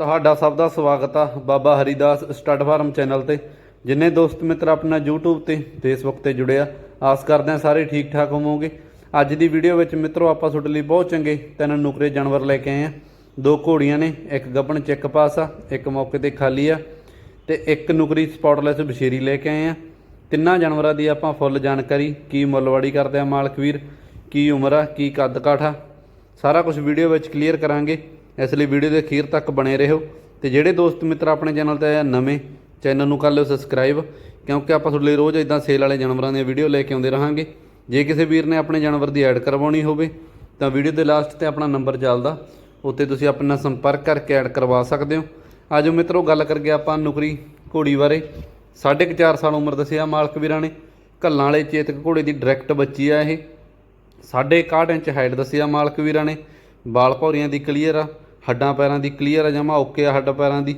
ਤੁਹਾਡਾ ਸਭ ਦਾ ਸਵਾਗਤ ਆ Baba Haridas stud farm channel ਤੇ। ਜਿੰਨੇ ਦੋਸਤ ਮਿੱਤਰ ਆਪਣਾ YouTube ਤੇ, Facebook ਤੇ ਜੁੜਿਆ ਆਸ ਕਰਦੇ ਆ ਸਾਰੇ ਠੀਕ ਠਾਕ ਹੋਵੋਗੇ। ਅੱਜ ਦੀ ਵੀਡੀਓ ਵਿੱਚ ਮਿੱਤਰੋ ਆਪਾਂ ਤੁਹਾਡੇ ਲਈ ਬਹੁਤ ਚੰਗੇ ਤਿੰਨ ਨੁਕਰੇ ਜਾਨਵਰ ਲੈ ਕੇ ਆਏ ਆ। ਦੋ ਘੋੜੀਆਂ ਨੇ, ਇੱਕ ਗੱਬਣ ਚੈੱਕ ਪਾਸ ਆ ਇੱਕ ਮੌਕੇ ਤੇ ਖਾਲੀ ਆ ਤੇ ਇੱਕ ਨੁਕਰੀ ਸਪੌਟਲੈਸ ਬਸ਼ੇਰੀ ਲੈ ਕੇ ਆਏ ਆ। ਤਿੰਨਾਂ ਜਾਨਵਰਾਂ ਦੀ ਆਪਾਂ ਫੁੱਲ ਜਾਣਕਾਰੀ, ਕੀ ਮੁੱਲਵਾੜੀ ਕਰਦੇ ਆ ਮਾਲਕ ਵੀਰ, ਕੀ ਉਮਰ ਆ, ਕੀ ਕੱਦ ਕਾਠ ਆ। ਸਾਰਾ ਕੁਝ ਵੀਡੀਓ ਵਿੱਚ ਕਲੀਅਰ ਕਰਾਂਗੇ। ਇਸ ਲਈ ਵੀਡੀਓ ਦੇ ਅਖੀਰ ਤੱਕ ਬਣੇ ਰਹੋ। ਤੇ ਜਿਹੜੇ ਦੋਸਤ ਮਿੱਤਰ ਆਪਣੇ ਚੈਨਲ ਤੇ ਆਇਆ ਨਵੇਂ, ਚੈਨਲ ਨੂੰ ਕਰ ਲਿਓ ਸਬਸਕ੍ਰਾਈਬ ਕਿਉਂਕਿ ਆਪਾਂ ਤੁਹਾਡੇ ਲਈ ਰੋਜ਼ ਇਦਾਂ ਸੇਲ ਵਾਲੇ ਜਾਨਵਰਾਂ ਦੀਆਂ ਵੀਡੀਓ ਲੈ ਕੇ ਆਉਂਦੇ ਰਹਾਂਗੇ। ਜੇ ਕਿਸੇ ਵੀਰ ਨੇ ਆਪਣੇ ਜਾਨਵਰ ਦੀ ਐਡ ਕਰਵਾਉਣੀ ਹੋਵੇ, ਤਾਂ ਵੀਡੀਓ ਦੇ ਲਾਸਟ ਤੇ ਆਪਣਾ ਨੰਬਰ ਚੱਲਦਾ। ਉੱਤੇ ਤੁਸੀਂ ਆਪਣੇ ਨਾਲ ਸੰਪਰਕ ਕਰਕੇ ਐਡ ਕਰਵਾ ਸਕਦੇ ਹੋ। ਆਜੋ ਮਿੱਤਰੋ, ਗੱਲ ਕਰਗੇ ਆਪਾਂ ਨੁਕਰੀ ਘੋੜੀ ਬਾਰੇ। ਸਾਢੇ ਕੁ ਚਾਰ ਸਾਲ ਉਮਰ ਦੱਸਿਆ ਮਾਲਕ ਵੀਰਾਂ ਨੇ। ਕੱਲਾਂ ਵਾਲੇ ਚੇਤਕ ਘੋੜੇ ਦੀ ਡਾਇਰੈਕਟ ਬੱਚੀ ਆ ਇਹ। ਸਾਢੇ 61 ਇੰਚ ਹਾਈਟ ਦੱਸਿਆ ਮਾਲਕ ਵੀਰਾਂ ਨੇ। ਬਾਲ ਭੌਰੀਆਂ ਦੀ ਕਲੀਅਰ ਆ, ਹੱਡਾਂ ਪੈਰਾਂ ਦੀ ਕਲੀਅਰ ਆ, ਜਮਾ ਓਕੇ ਆ ਹੱਡ ਪੈਰਾਂ ਦੀ।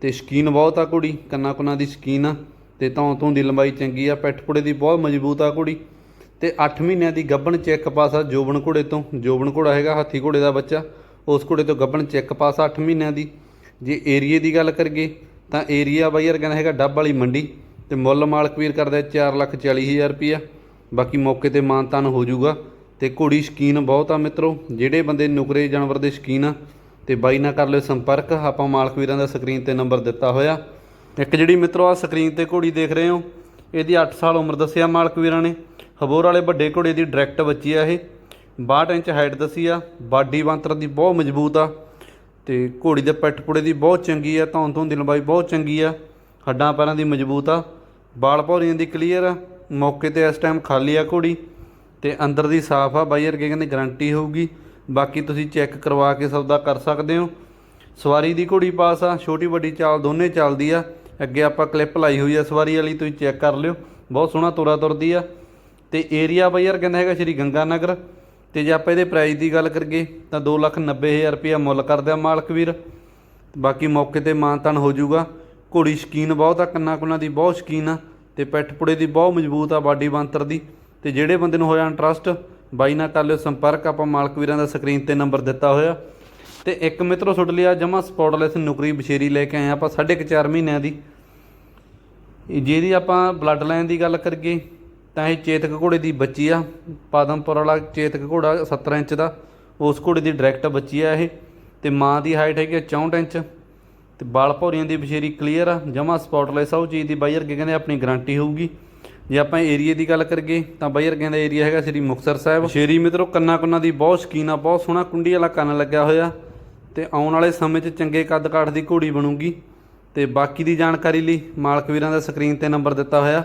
ਤੇ ਸ਼ਕੀਨ ਬਹੁਤ ਆ ਕੁੜੀ, ਕੰਨਾਂ ਕੁੰਨਾਂ ਦੀ ਸ਼ਕੀਨ ਆ। ਤੇ ਧੌਂ ਧੌਂ ਦੀ ਲੰਬਾਈ ਚੰਗੀ ਆ, ਪਿੱਠ ਪੁੜੇ ਦੀ ਬਹੁਤ ਮਜ਼ਬੂਤ ਆ ਕੁੜੀ। ਤੇ 8 ਮਹੀਨਿਆਂ ਦੀ ਗੱਭਣ ਚੈੱਕ ਪਾਸ ਆ ਜੋਬਨ ਘੋੜੇ ਤੋਂ। ਜੋਬਨ ਘੋੜਾ ਹੈਗਾ ਹਾਥੀ ਘੋੜੇ ਦਾ ਬੱਚਾ। ਉਸ ਘੋੜੇ ਤੋਂ ਗੱਭਣ ਚੈੱਕ ਪਾਸਾ 8 ਮਹੀਨਿਆਂ ਦੀ। ਜੇ ਏਰੀਏ ਦੀ ਗੱਲ ਕਰੀਏ, ਤਾਂ ਏਰੀਆ ਬਾਈ ਯਾਰ ਕਹਿੰਦਾ ਹੈਗਾ ਡੱਬ ਵਾਲੀ ਮੰਡੀ। ਤੇ ਮੁੱਲ ਮਾਲਕ ਵੀਰ ਕਰਦਾ 440000 ਰੁਪਿਆ ਬਾਕੀ ਮੌਕੇ ਤੇ ਮਾਨਤਾਨ ਹੋ ਜਾਊਗਾ। ਤੇ ਘੋੜੀ ਸ਼ਕੀਨ ਬਹੁਤ ਆ ਮਿੱਤਰੋ, ਜਿਹੜੇ ਬੰਦੇ ਨੁਕਰੇ ਜਾਨਵਰ ਦੇ ਸ਼ਕੀਨ ਆ, ਤੇ ਬਾਈ ਨਾਲ ਕਰ ਲਿਓ ਸੰਪਰਕ, ਆਪਾਂ ਮਾਲਕ ਵੀਰਾਂ ਦਾ ਸਕਰੀਨ ਤੇ ਨੰਬਰ ਦਿੱਤਾ ਹੋਇਆ। ਇੱਕ ਜਿਹੜੀ ਮਿੱਤਰੋ ਆ ਸਕਰੀਨ ਤੇ ਘੋੜੀ ਦੇਖ ਰਹੇ ਹੋ, ਇਹਦੀ 8 ਸਾਲ ਉਮਰ ਦੱਸਿਆ ਮਾਲਕ ਵੀਰਾਂ ਨੇ। ਹਬੋਰ ਵਾਲੇ ਵੱਡੇ ਘੋੜੇ ਦੀ ਡਾਇਰੈਕਟ ਬੱਚੀ ਆ ਇਹ। 62 ਇੰਚ ਹਾਈਟ ਦੱਸੀ ਆ, ਬਾਡੀ ਬੰਤਰ ਦੀ ਬਹੁਤ ਮਜ਼ਬੂਤ ਆ, ਤੇ ਘੋੜੀ ਦੇ ਪਿੱਠ ਪੁੜੇ ਦੀ ਬਹੁਤ ਚੰਗੀ ਆ, ਧੌਣ ਧੌਣ ਦੀ ਲੰਬਾਈ ਬਹੁਤ ਚੰਗੀ ਆ, ਹੱਡਾਂ ਪੈਰਾਂ ਦੀ ਮਜ਼ਬੂਤ ਆ, ਬਾਲ ਭੌਰੀਆਂ ਦੀ ਕਲੀਅਰ ਆ, ਮੌਕੇ ਤੇ ਇਸ ਟਾਈਮ ਖਾਲੀ ਆ ਘੋੜੀ। ਤੇ ਅੰਦਰ ਦੀ ਸਾਫ਼ ਆ, ਬਾਈ ਵਰਗੇ ਕਹਿੰਦੇ ਗਾਰੰਟੀ ਹੋਊਗੀ। ਬਾਕੀ ਤੁਸੀਂ ਚੈੱਕ ਕਰਵਾ ਕੇ ਸੌਦਾ ਕਰ ਸਕਦੇ ਹੋ। ਸਵਾਰੀ ਦੀ ਘੋੜੀ ਪਾਸ ਆ, ਛੋਟੀ ਵੱਡੀ ਚਾਲ ਦੋਨੇ ਚੱਲਦੀ ਆ। ਅੱਗੇ ਆਪਾਂ ਕਲਿੱਪ ਲਾਈ ਹੋਈ ਆ ਸਵਾਰੀ ਵਾਲੀ, ਤੁਸੀਂ ਚੈੱਕ ਕਰ ਲਿਓ। ਬਹੁਤ ਸੋਹਣਾ ਤੁਰਾ ਤੁਰਦੀ ਆ। ਤੇ ਏਰੀਆ ਬਾਈ ਯਾਰ ਕਹਿੰਦਾ ਹੈਗਾ ਸ਼੍ਰੀ ਗੰਗਾ ਨਗਰ ਤੇ ਜੇ ਆਪਾਂ ਇਹਦੇ ਪ੍ਰਾਈਸ ਦੀ ਗੱਲ ਕਰੀਏ, ਤਾਂ 290000 ਰੁਪਇਆ ਮੁੱਲ ਕਰਦੇ ਆ ਮਾਲਕ ਵੀਰ। ਬਾਕੀ ਮੌਕੇ ਤੇ ਮਾਨਤਨ ਹੋ ਜਾਊਗਾ। ਘੋੜੀ ਸ਼ਕੀਨ ਬਹੁਤ ਆ, ਕੰਨਾਂ ਕੁੰਨਾਂ ਦੀ ਬਹੁਤ ਸ਼ਕੀਨ ਆ। ਤੇ ਪਿੱਠ ਪੁੜੇ ਦੀ ਬਹੁਤ ਮਜ਼ਬੂਤ ਆ, ਬਾਡੀ ਬੰਤਰ ਦੀ। ਤੇ ਜਿਹੜੇ ਬੰਦੇ ਨੂੰ ਹੋਇਆ ਇੰਟਰਸਟ ਬਾਈ ਨਾਲ ਕਰ ਲਿਓ ਸੰਪਰਕ, ਆਪਾਂ ਮਾਲਕ ਵੀਰਾਂ ਦਾ ਸਕਰੀਨ ਤੇ ਨੰਬਰ ਦਿੱਤਾ ਹੋਇਆ। ਤੇ ਇੱਕ ਮਿੱਤਰੋ ਸੁੱਟ ਲਿਆ, ਜਮਾ ਸਪੌਟਲੈਸ ਨੁਕਰੀ ਬਸ਼ੇਰੀ ਲੈ ਕੇ ਆਏ ਆਪਾਂ, ਸਾਢੇ ਕੁ ਚਾਰ ਮਹੀਨਿਆਂ ਦੀ। ਜਿਹਦੀ ਆਪਾਂ ਬਲੱਡ ਲਾਈਨ ਦੀ ਗੱਲ ਕਰੀਏ, ਤਾਂ ਇਹ ਚੇਤਕ ਘੋੜੇ ਦੀ ਬੱਚੀ ਆ, ਪਾਦਮਪੁਰ ਵਾਲਾ ਚੇਤਕ ਘੋੜਾ 70 ਇੰਚ ਦਾ, ਉਸ ਘੋੜੇ ਦੀ ਡਾਇਰੈਕਟ ਬੱਚੀ ਆ ਇਹ। ਤੇ ਮਾਂ ਦੀ ਹਾਈਟ ਹੈਗੀ ਆ 64 ਇੰਚ। ਤੇ ਬਾਲ ਭੌਰੀਆਂ ਦੀ ਬਸ਼ੇਰੀ ਕਲੀਅਰ ਆ, ਜਮਾ ਸਪੌਟਲੈਸ ਆ ਉਹ ਚੀਜ਼ ਦੀ ਬਾਈ ਅਰਗੇ ਕਹਿੰਦੇ ਆਪਣੀ ਗਾਰੰਟੀ ਹੋਊਗੀ। ਜੇ ਆਪਾਂ ਏਰੀਏ ਦੀ ਗੱਲ ਕਰੀਏ, ਤਾਂ ਬਾਈ ਵਰਗਿਆਂ ਦਾ ਏਰੀਆ ਹੈਗਾ ਸ੍ਰੀ ਮੁਕਤਸਰ ਸਾਹਿਬ। ਸ਼ੇਰੀ ਮਿੱਤਰੋ, ਕੰਨਾਂ ਕੁੰਨਾਂ ਦੀ ਬਹੁਤ ਸ਼ਕੀਨ ਆ, ਬਹੁਤ ਸੋਹਣਾ ਕੁੰਡੀ ਵਾਲਾ ਕੰਨ ਲੱਗਿਆ ਹੋਇਆ। ਤੇ ਆਉਣ ਵਾਲੇ ਸਮੇਂ 'ਚ ਚੰਗੇ ਕੱਦ ਕਾਠ ਦੀ ਘੋੜੀ ਬਣੂਗੀ। ਤੇ ਬਾਕੀ ਦੀ ਜਾਣਕਾਰੀ ਲਈ ਮਾਲਕ ਵੀਰਾਂ ਦਾ ਸਕਰੀਨ ਤੇ ਨੰਬਰ ਦਿੱਤਾ ਹੋਇਆ।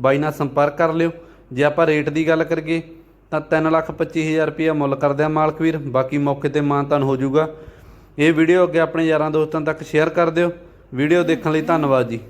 ਬਾਈ ਨਾਲ ਸੰਪਰਕ ਕਰ ਲਿਓ। ਜੇ ਆਪਾਂ ਰੇਟ ਦੀ ਗੱਲ ਕਰੀਏ, ਤਾਂ 325000 ਰੁਪਏ ਮੁੱਲ ਕਰਦੇ ਆ ਮਾਲਕ ਵੀਰ। ਬਾਕੀ ਮੌਕੇ ਤੇ ਮਾਨਤਾਨ ਹੋ ਜਾਊਗਾ। ਇਹ ਵੀਡੀਓ ਅੱਗੇ ਆਪਣੇ ਯਾਰਾਂ ਦੋਸਤਾਂ ਤੱਕ ਸ਼ੇਅਰ ਕਰ ਦਿਓ। ਵੀਡੀਓ ਦੇਖਣ ਲਈ ਧੰਨਵਾਦ ਜੀ।